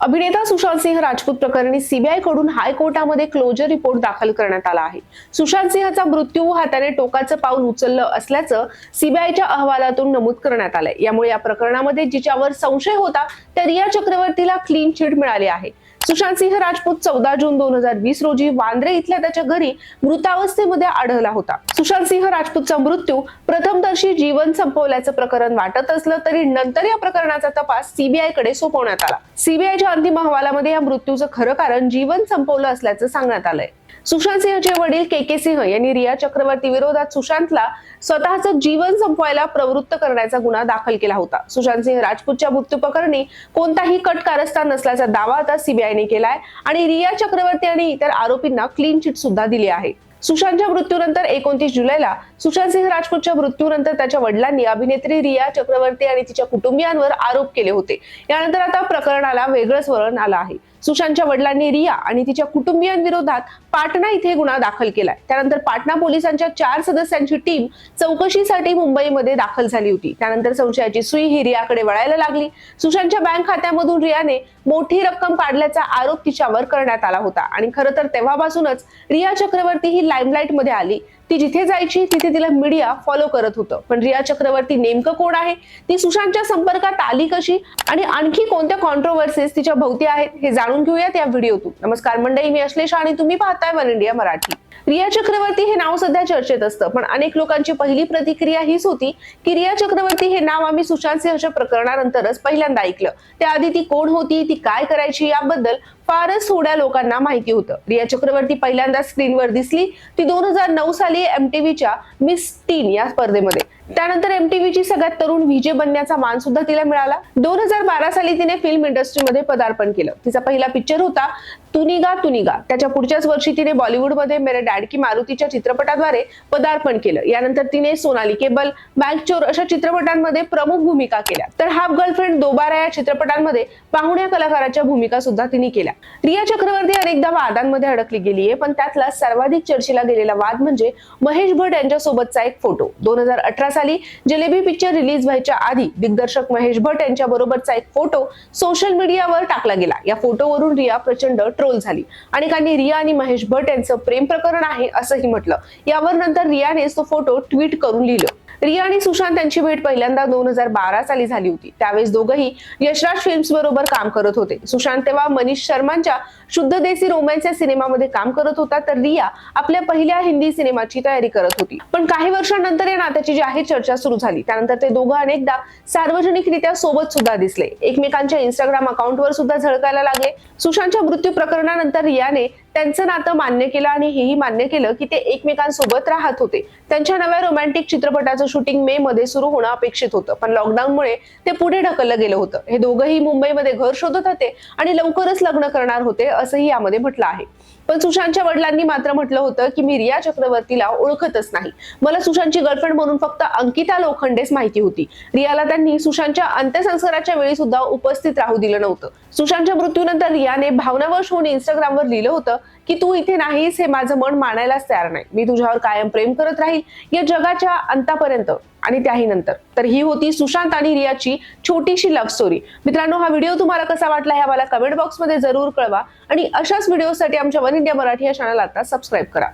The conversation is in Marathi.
अभिनेता सुशांत सिंह राजपूत प्रकरणी सीबीआयकडून हायकोर्टामध्ये क्लोजर रिपोर्ट दाखल करण्यात आला आहे. सुशांत सिंहचा मृत्यू हा त्याने टोकाचं पाऊल उचललं असल्याचं सीबीआयच्या अहवालातून नमूद करण्यात आलंय. यामुळे या प्रकरणामध्ये जिच्यावर संशय होता त्या रिया चक्रवर्तीला क्लीन चिट मिळाली आहे. सुशांत सिंह राजपूत चौदा जून दोन हजार वीस रोजी वांद्रे इथल्या त्याच्या घरी मृतावस्थेमध्ये आढळला होता. सुशांत सिंह राजपूतचा मृत्यू प्रथमदर्शी जीवन संपवल्याचं प्रकरण वाटत असलं तरी नंतर या प्रकरणाचा तपास सीबीआयकडे सोपवण्यात आला. सीबीआयच्या अंतिम अहवालामध्ये या मृत्यूचं खरं कारण जीवन संपवलं असल्याचं सांगण्यात आलंय. सुशांत सिंहचे वडील के के सिंह यांनी रिया चक्रवर्ती विरोधात सुशांतला स्वतःचं जीवन संपवायला प्रवृत्त करण्याचा गुन्हा दाखल केला होता. सुशांत सिंह राजपूतच्या मृत्यू प्रकरणी कोणताही कट कारस्थान नसल्याचा दावा आता सीबीआयने केलाय आणि रिया चक्रवर्ती आणि इतर आरोपींना क्लीन चिट सुद्धा दिली आहे. सुशांतच्या मृत्यूनंतर एकोणतीस जुलैला सुशांत सिंह राजपूतच्या मृत्यूनंतर त्याच्या वडिलांनी अभिनेत्री रिया चक्रवर्ती आणि तिच्या कुटुंबियांवर आरोप केले होते. यानंतर आता प्रकरणाला वेगळंच वळण आलं आहे. सुशांतच्या वडिलांनी रिया आणि तिच्या कुटुंबियांविरोधात पाटणा इथे गुन्हा दाखल केलाय. त्यानंतर पाटणा पोलिसांच्या चार सदस्यांची टीम चौकशीसाठी मुंबईमध्ये दाखल झाली होती. त्यानंतर संशयाची सुई ही रियाकडे वळायला लागली. सुशांतच्या बँक खात्यामधून रियाने मोठी रक्कम काढल्याचा आरोप तिच्यावर करण्यात आला होता. आणि खरं तर तेव्हापासूनच रिया चक्रवर्ती ही लाईमलाईटमध्ये आली. ती जिथे जायची तिथे तिला मीडिया फॉलो करत होतं. पण रिया चक्रवर्ती नेमकं कोण आहे? ती सुशांतच्या संपर्कात आली कशी? आणि आणखी कोणत्या कॉन्ट्रोवर्सीज तिच्या भोवती आहेत? हे जाणून घेऊयात या व्हिडिओतून. नमस्कार मंडळी मी अश्लेषा आणि तुम्ही पाहताय वन इंडिया मराठी. रिया चक्रवर्ती हे नाव सध्या चर्चेत असतं पण अनेक लोकांची पहिली प्रतिक्रिया हीच होती की रिया चक्रवर्ती हे नाव आम्ही सुशांत सिंहच्या प्रकरणानंतरच पहिल्यांदा ऐकलं. त्याआधी ती कोण होती? ती काय करायची? याबद्दल फारच थोड्या लोकांना माहिती होतं. रिया चक्रवर्ती पहिल्यांदा स्क्रीनवर दिसली. ती दोन हजार नऊ साली एमटीव्हीच्या मिस टीन या स्पर्धेमध्ये. त्यानंतर एमटीव्हीची सगळ्यात तरुण विजय बनण्याचा मान सुद्धा तिला मिळाला. दोन हजार बारा साली तिने फिल्म इंडस्ट्रीमध्ये पदार्पण केलं. तिचा पहिला पिक्चर होता तुनिगा तुनिगा. त्याच्या पुढच्याच वर्षी तिने बॉलिवूडमध्ये मेरे डॅड की मारुतीच्या चित्रपटाद्वारे पदार्पण केलं. यानंतर तिने सोनाली केबल बँक चोर अशा चित्रपटांमध्ये प्रमुख भूमिका केल्या. तर हाफ गर्लफ्रेंड दोबारा या चित्रपटांमध्ये पाहुण्या कलाकाराच्या भूमिका सुद्धा तिने केल्या. रिया चक्रवर्ती अनेकदा वादांमध्ये अडकली गेली आहे पण त्यातला सर्वाधिक चर्चेला गेलेला वाद म्हणजे महेश भट यांच्यासोबतचा एक फोटो. दोन हजार अठरा साली जलेबी पिक्चर रिलीज व्हायच्या आधी दिग्दर्शक महेश भट यांच्या बरोबरचा एक फोटो सोशल मीडियावर टाकला गेला. या फोटोवरून रिया प्रचंड ट्रोल झाली. अनेकांनी रिया आणि महेश भट यांचं प्रेम प्रकरण आहे असंही म्हटलं. यावर नंतर रियाने तो फोटो ट्विट करून लिहिलं. रिया आणि सुशांत यांची भेट पहिल्यांदा दोन हजार बारा साली झाली होती. त्यावेळेस दोघंही यशराज फिल्म्स बरोबर काम करत होते. सुशांत तेव्हा मनीष शर्मांच्या शुद्ध देसी रोमॅन्स या सिनेमामध्ये काम करत होता तर रिया आपल्या पहिल्या हिंदी सिनेमाची तयारी करत होती. पण काही वर्षांनंतर या नात्याची जाहीर चर्चा सुरू झाली. त्यानंतर ते दोघं अनेकदा सार्वजनिकरित्या सोबत सुद्धा दिसले. एकमेकांच्या इंस्टाग्राम अकाउंटवर सुद्धा झळकायला लागले. सुशांतच्या मृत्यू प्रकरणानंतर रियाने त्यांचं नातं मान्य केलं आणि हेही मान्य केलं की ते एकमेकांसोबत राहत होते. त्यांच्या नव्या रोमॅन्टिक चित्रपटाचं शूटिंग मे मध्ये सुरू होणं अपेक्षित होतं. पण लॉकडाऊनमुळे ते पुढे ढकललं गेलं होतं. हे दोघंही मुंबईमध्ये घर शोधत होते आणि लवकरच लग्न करणार होते असंही यामध्ये म्हटलं आहे. पण सुशांतच्या वडिलांनी मात्र म्हटलं होतं की मी रिया चक्रवर्तीला ओळखतच नाही. मला सुशांतची गर्लफ्रेंड म्हणून फक्त अंकिता लोखंडेच माहिती होती. रियाला त्यांनी सुशांतच्या अंत्यसंस्काराच्या वेळी सुद्धा उपस्थित राहू दिलं नव्हतं. सुशांतच्या मृत्यूनंतर रियाने भावनावश होऊन इंस्टाग्रामवर लिहिलं होतं की तू इथे नाहीस हे माझं मन मानायलाच तयार नाही. मी तुझ्यावर कायम प्रेम करत राहील. या जगाच्या अंतापर्यंत आणि त्याही नंतर तर ही होती सुशांत आणि रियाची छोटीशी लव्ह स्टोरी मित्रांनो हा व्हिडिओ तुम्हाला कसा वाटला हे आम्हाला कमेंट बॉक्समध्ये जरूर कळवा. आणि अशाच व्हिडिओसाठी आमच्या वन इंडिया मराठी या चॅनल आता सबस्क्राईब करा.